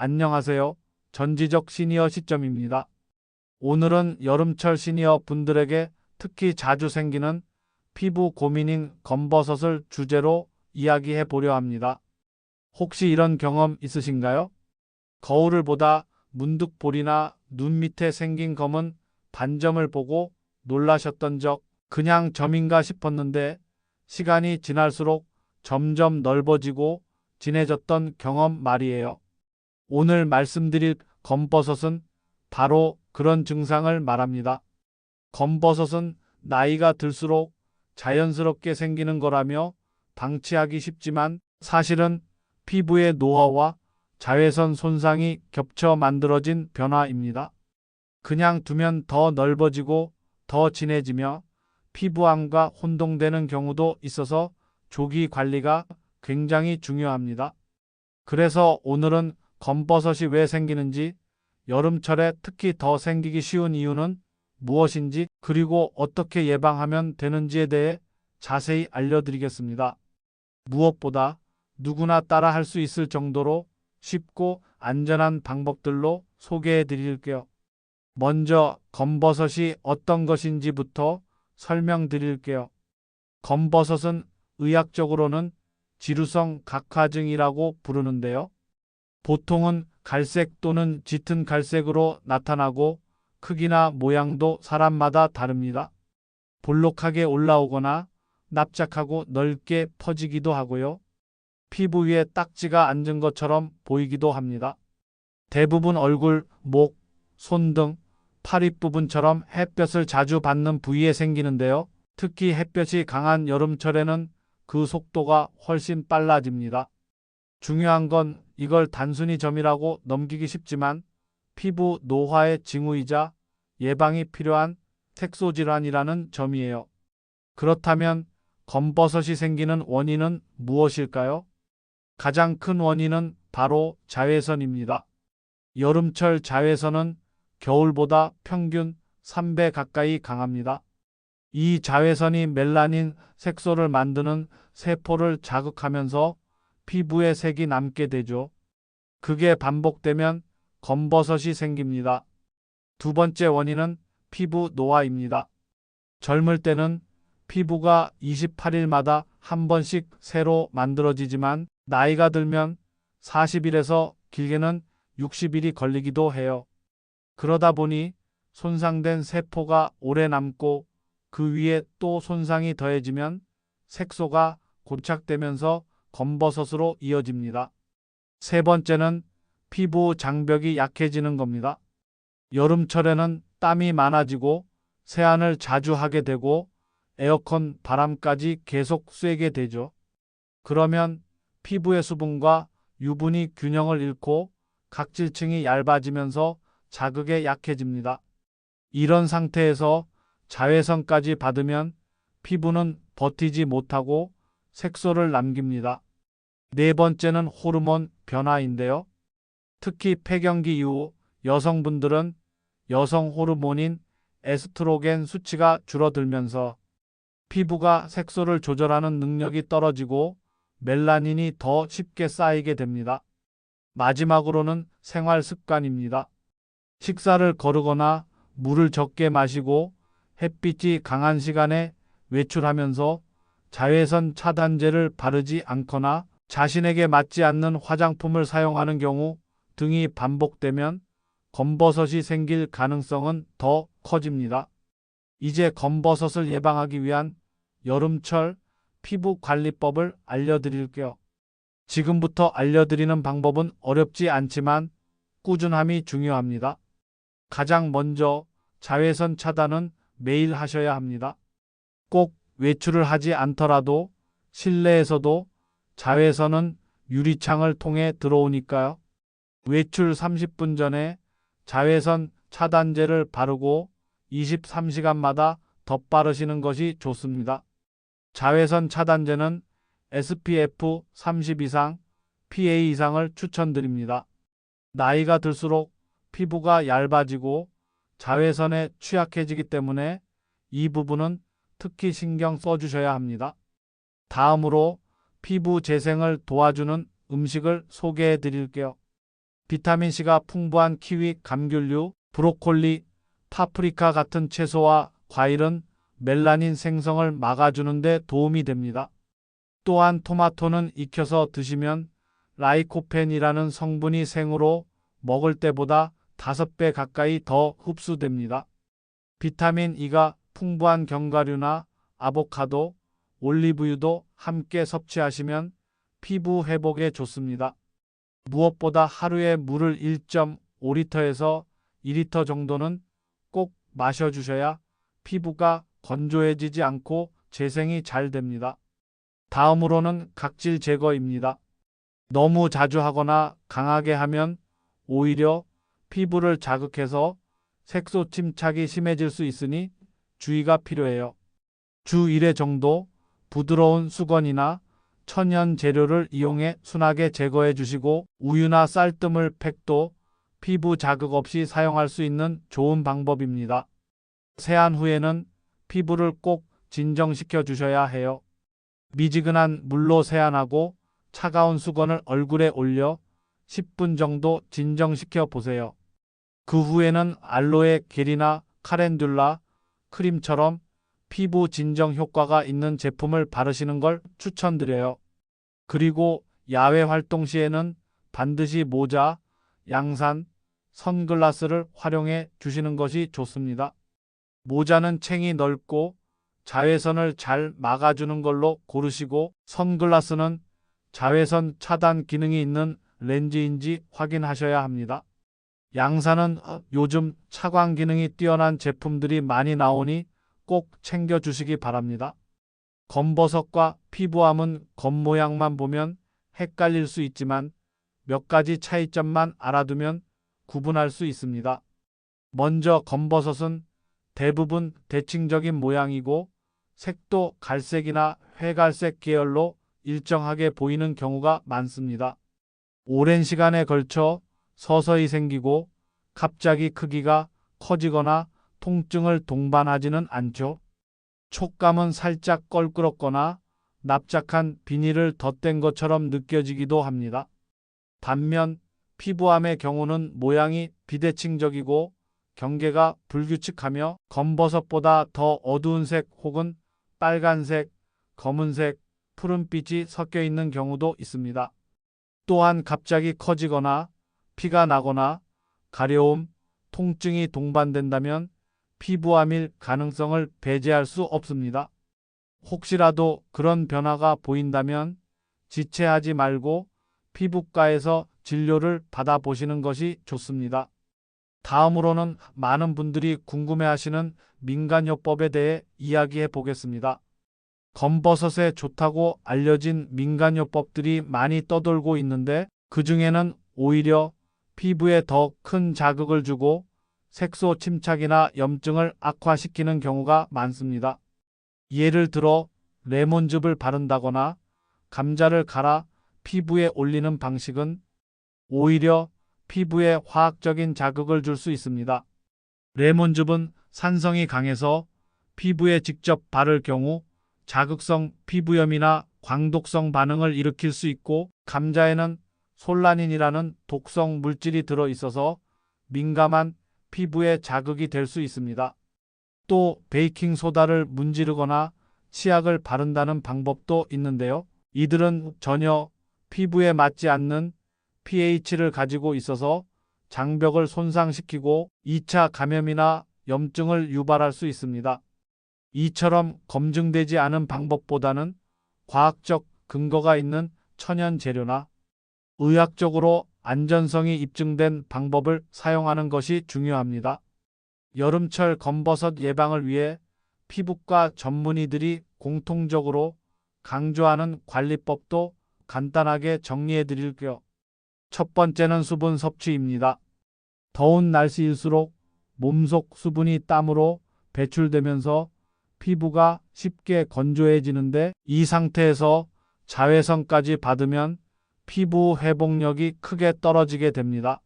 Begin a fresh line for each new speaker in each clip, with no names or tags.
안녕하세요. 전지적 시니어 시점입니다. 오늘은 여름철 시니어 분들에게 특히 자주 생기는 피부 고민인 검버섯을 주제로 이야기해 보려 합니다. 혹시 이런 경험 있으신가요? 거울을 보다 문득 볼이나 눈 밑에 생긴 검은 반점을 보고 놀라셨던 적 그냥 점인가 싶었는데 시간이 지날수록 점점 넓어지고 진해졌던 경험 말이에요. 오늘 말씀드릴 검버섯은 바로 그런 증상을 말합니다. 검버섯은 나이가 들수록 자연스럽게 생기는 거라며 방치하기 쉽지만 사실은 피부의 노화와 자외선 손상이 겹쳐 만들어진 변화입니다. 그냥 두면 더 넓어지고 더 진해지며 피부암과 혼동되는 경우도 있어서 조기 관리가 굉장히 중요합니다. 그래서 오늘은 검버섯이 왜 생기는지, 여름철에 특히 더 생기기 쉬운 이유는 무엇인지, 그리고 어떻게 예방하면 되는지에 대해 자세히 알려드리겠습니다. 무엇보다 누구나 따라 할 수 있을 정도로 쉽고 안전한 방법들로 소개해 드릴게요. 먼저 검버섯이 어떤 것인지부터 설명드릴게요. 검버섯은 의학적으로는 지루성 각화증이라고 부르는데요. 보통은 갈색 또는 짙은 갈색으로 나타나고 크기나 모양도 사람마다 다릅니다. 볼록하게 올라오거나 납작하고 넓게 퍼지기도 하고요. 피부 위에 딱지가 앉은 것처럼 보이기도 합니다. 대부분 얼굴, 목, 손 등 팔입 부분처럼 햇볕을 자주 받는 부위에 생기는데요. 특히 햇볕이 강한 여름철에는 그 속도가 훨씬 빨라집니다. 중요한 건 이걸 단순히 점이라고 넘기기 쉽지만 피부 노화의 징후이자 예방이 필요한 색소질환이라는 점이에요. 그렇다면 검버섯이 생기는 원인은 무엇일까요? 가장 큰 원인은 바로 자외선입니다. 여름철 자외선은 겨울보다 평균 3배 가까이 강합니다. 이 자외선이 멜라닌 색소를 만드는 세포를 자극하면서 피부에 색이 남게 되죠. 그게 반복되면 검버섯이 생깁니다. 두 번째 원인은 피부 노화입니다. 젊을 때는 피부가 28일마다 한 번씩 새로 만들어지지만 나이가 들면 40일에서 길게는 60일이 걸리기도 해요. 그러다 보니 손상된 세포가 오래 남고 그 위에 또 손상이 더해지면 색소가 고착되면서 검버섯으로 이어집니다. 세 번째는 피부 장벽이 약해지는 겁니다. 여름철에는 땀이 많아지고 세안을 자주 하게 되고 에어컨 바람까지 계속 쐬게 되죠. 그러면 피부의 수분과 유분이 균형을 잃고 각질층이 얇아지면서 자극에 약해집니다. 이런 상태에서 자외선까지 받으면 피부는 버티지 못하고 색소를 남깁니다. 네 번째는 호르몬 변화인데요. 특히 폐경기 이후 여성분들은 여성 호르몬인 에스트로겐 수치가 줄어들면서 피부가 색소를 조절하는 능력이 떨어지고 멜라닌이 더 쉽게 쌓이게 됩니다. 마지막으로는 생활 습관입니다. 식사를 거르거나 물을 적게 마시고 햇빛이 강한 시간에 외출하면서 자외선 차단제를 바르지 않거나 자신에게 맞지 않는 화장품을 사용하는 경우 등이 반복되면 검버섯이 생길 가능성은 더 커집니다. 이제 검버섯을 예방하기 위한 여름철 피부 관리법을 알려드릴게요. 지금부터 알려드리는 방법은 어렵지 않지만 꾸준함이 중요합니다. 가장 먼저 자외선 차단은 매일 하셔야 합니다. 꼭 외출을 하지 않더라도 실내에서도 자외선은 유리창을 통해 들어오니까요. 외출 30분 전에 자외선 차단제를 바르고 23시간마다 덧바르시는 것이 좋습니다. 자외선 차단제는 SPF 30 이상, PA 이상을 추천드립니다. 나이가 들수록 피부가 얇아지고 자외선에 취약해지기 때문에 이 부분은 특히 신경 써주셔야 합니다. 다음으로 피부 재생을 도와주는 음식을 소개해 드릴게요. 비타민C가 풍부한 키위, 감귤류, 브로콜리, 파프리카 같은 채소와 과일은 멜라닌 생성을 막아주는 데 도움이 됩니다. 또한 토마토는 익혀서 드시면 라이코펜이라는 성분이 생으로 먹을 때보다 5배 가까이 더 흡수됩니다. 비타민 E가 풍부한 견과류나 아보카도, 올리브유도 함께 섭취하시면 피부 회복에 좋습니다. 무엇보다 하루에 물을 1.5리터에서 2리터 정도는 꼭 마셔주셔야 피부가 건조해지지 않고 재생이 잘 됩니다. 다음으로는 각질 제거입니다. 너무 자주 하거나 강하게 하면 오히려 피부를 자극해서 색소 침착이 심해질 수 있으니 주의가 필요해요. 주 1회 정도 부드러운 수건이나 천연 재료를 이용해 순하게 제거해 주시고 우유나 쌀뜨물 팩도 피부 자극 없이 사용할 수 있는 좋은 방법입니다. 세안 후에는 피부를 꼭 진정시켜 주셔야 해요. 미지근한 물로 세안하고 차가운 수건을 얼굴에 올려 10분 정도 진정시켜 보세요. 그 후에는 알로에 겔이나 카렌듈라 크림처럼 피부 진정 효과가 있는 제품을 바르시는 걸 추천드려요. 그리고 야외 활동 시에는 반드시 모자, 양산, 선글라스를 활용해 주시는 것이 좋습니다. 모자는 챙이 넓고 자외선을 잘 막아주는 걸로 고르시고 선글라스는 자외선 차단 기능이 있는 렌즈인지 확인하셔야 합니다. 양산은 요즘 차광 기능이 뛰어난 제품들이 많이 나오니 꼭 챙겨주시기 바랍니다. 검버섯과 피부암은 겉모양만 보면 헷갈릴 수 있지만 몇 가지 차이점만 알아두면 구분할 수 있습니다. 먼저 검버섯은 대부분 대칭적인 모양이고 색도 갈색이나 회갈색 계열로 일정하게 보이는 경우가 많습니다. 오랜 시간에 걸쳐 서서히 생기고 갑자기 크기가 커지거나 통증을 동반하지는 않죠. 촉감은 살짝 껄끄럽거나 납작한 비닐을 덧댄 것처럼 느껴지기도 합니다. 반면 피부암의 경우는 모양이 비대칭적이고 경계가 불규칙하며 검버섯보다 더 어두운 색 혹은 빨간색, 검은색, 푸른빛이 섞여 있는 경우도 있습니다. 또한 갑자기 커지거나 피가 나거나 가려움, 통증이 동반된다면 피부암일 가능성을 배제할 수 없습니다. 혹시라도 그런 변화가 보인다면 지체하지 말고 피부과에서 진료를 받아보시는 것이 좋습니다. 다음으로는 많은 분들이 궁금해하시는 민간요법에 대해 이야기해 보겠습니다. 검버섯에 좋다고 알려진 민간요법들이 많이 떠돌고 있는데 그 중에는 오히려 피부에 더 큰 자극을 주고 색소 침착이나 염증을 악화시키는 경우가 많습니다. 예를 들어 레몬즙을 바른다거나 감자를 갈아 피부에 올리는 방식은 오히려 피부에 화학적인 자극을 줄 수 있습니다. 레몬즙은 산성이 강해서 피부에 직접 바를 경우 자극성 피부염이나 광독성 반응을 일으킬 수 있고 감자에는 솔라닌이라는 독성 물질이 들어 있어서 민감한 피부에 자극이 될 수 있습니다. 또 베이킹 소다를 문지르거나 치약을 바른다는 방법도 있는데요. 이들은 전혀 피부에 맞지 않는 pH를 가지고 있어서 장벽을 손상시키고 2차 감염이나 염증을 유발할 수 있습니다. 이처럼 검증되지 않은 방법보다는 과학적 근거가 있는 천연 재료나 의학적으로 안전성이 입증된 방법을 사용하는 것이 중요합니다. 여름철 검버섯 예방을 위해 피부과 전문의들이 공통적으로 강조하는 관리법도 간단하게 정리해 드릴게요. 첫 번째는 수분 섭취입니다. 더운 날씨일수록 몸속 수분이 땀으로 배출되면서 피부가 쉽게 건조해지는데 이 상태에서 자외선까지 받으면 피부 회복력이 크게 떨어지게 됩니다.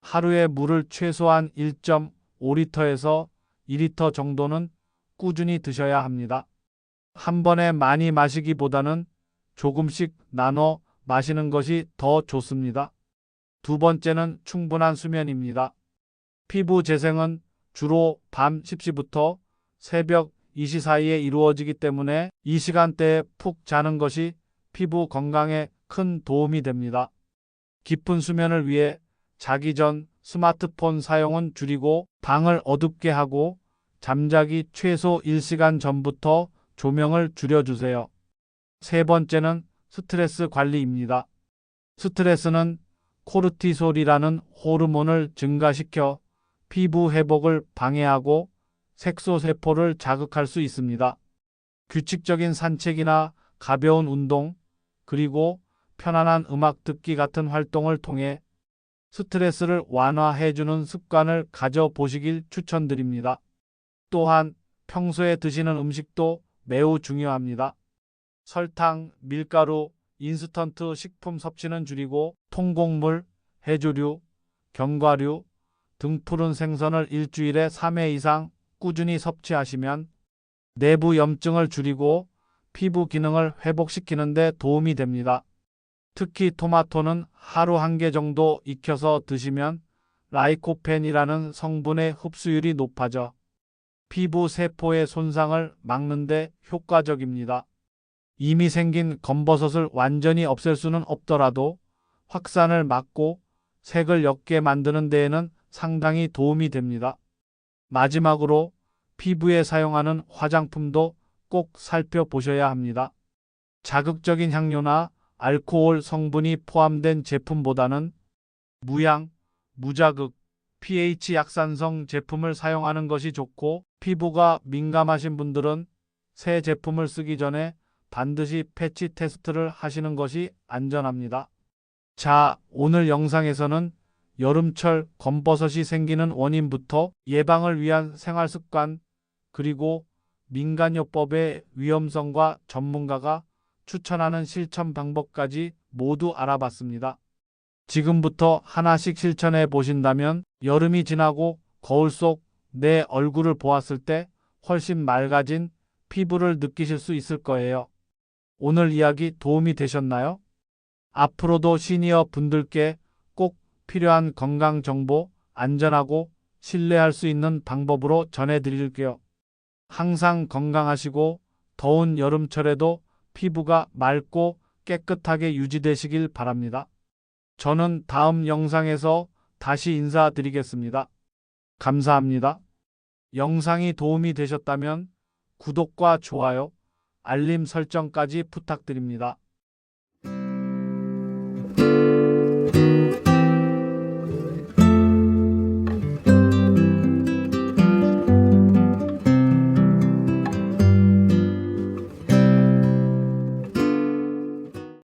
하루에 물을 최소한 1.5리터에서 2리터 정도는 꾸준히 드셔야 합니다. 한 번에 많이 마시기보다는 조금씩 나눠 마시는 것이 더 좋습니다. 두 번째는 충분한 수면입니다. 피부 재생은 주로 밤 10시부터 새벽 2시 사이에 이루어지기 때문에 이 시간대에 푹 자는 것이 피부 건강에 큰 도움이 됩니다. 깊은 수면을 위해 자기 전 스마트폰 사용은 줄이고 방을 어둡게 하고 잠자기 최소 1시간 전부터 조명을 줄여주세요. 세 번째는 스트레스 관리입니다. 스트레스는 코르티솔이라는 호르몬을 증가시켜 피부 회복을 방해하고 색소세포를 자극할 수 있습니다. 규칙적인 산책이나 가벼운 운동, 그리고 편안한 음악 듣기 같은 활동을 통해 스트레스를 완화해주는 습관을 가져보시길 추천드립니다. 또한 평소에 드시는 음식도 매우 중요합니다. 설탕, 밀가루, 인스턴트 식품 섭취는 줄이고 통곡물, 해조류, 견과류 등 푸른 생선을 일주일에 3회 이상 꾸준히 섭취하시면 내부 염증을 줄이고 피부 기능을 회복시키는 데 도움이 됩니다. 특히 토마토는 하루 한 개 정도 익혀서 드시면 라이코펜이라는 성분의 흡수율이 높아져 피부 세포의 손상을 막는데 효과적입니다. 이미 생긴 검버섯을 완전히 없앨 수는 없더라도 확산을 막고 색을 옅게 만드는 데에는 상당히 도움이 됩니다. 마지막으로 피부에 사용하는 화장품도 꼭 살펴보셔야 합니다. 자극적인 향료나 알코올 성분이 포함된 제품보다는 무향, 무자극, pH 약산성 제품을 사용하는 것이 좋고 피부가 민감하신 분들은 새 제품을 쓰기 전에 반드시 패치 테스트를 하시는 것이 안전합니다. 자, 오늘 영상에서는 여름철 검버섯이 생기는 원인부터 예방을 위한 생활 습관, 그리고 민간요법의 위험성과 전문가가 추천하는 실천 방법까지 모두 알아봤습니다. 지금부터 하나씩 실천해 보신다면 여름이 지나고 거울 속 내 얼굴을 보았을 때 훨씬 맑아진 피부를 느끼실 수 있을 거예요. 오늘 이야기 도움이 되셨나요? 앞으로도 시니어 분들께 꼭 필요한 건강 정보 안전하고 신뢰할 수 있는 방법으로 전해드릴게요. 항상 건강하시고 더운 여름철에도 피부가 맑고 깨끗하게 유지되시길 바랍니다. 저는 다음 영상에서 다시 인사드리겠습니다. 감사합니다. 영상이 도움이 되셨다면 구독과 좋아요, 알림 설정까지 부탁드립니다.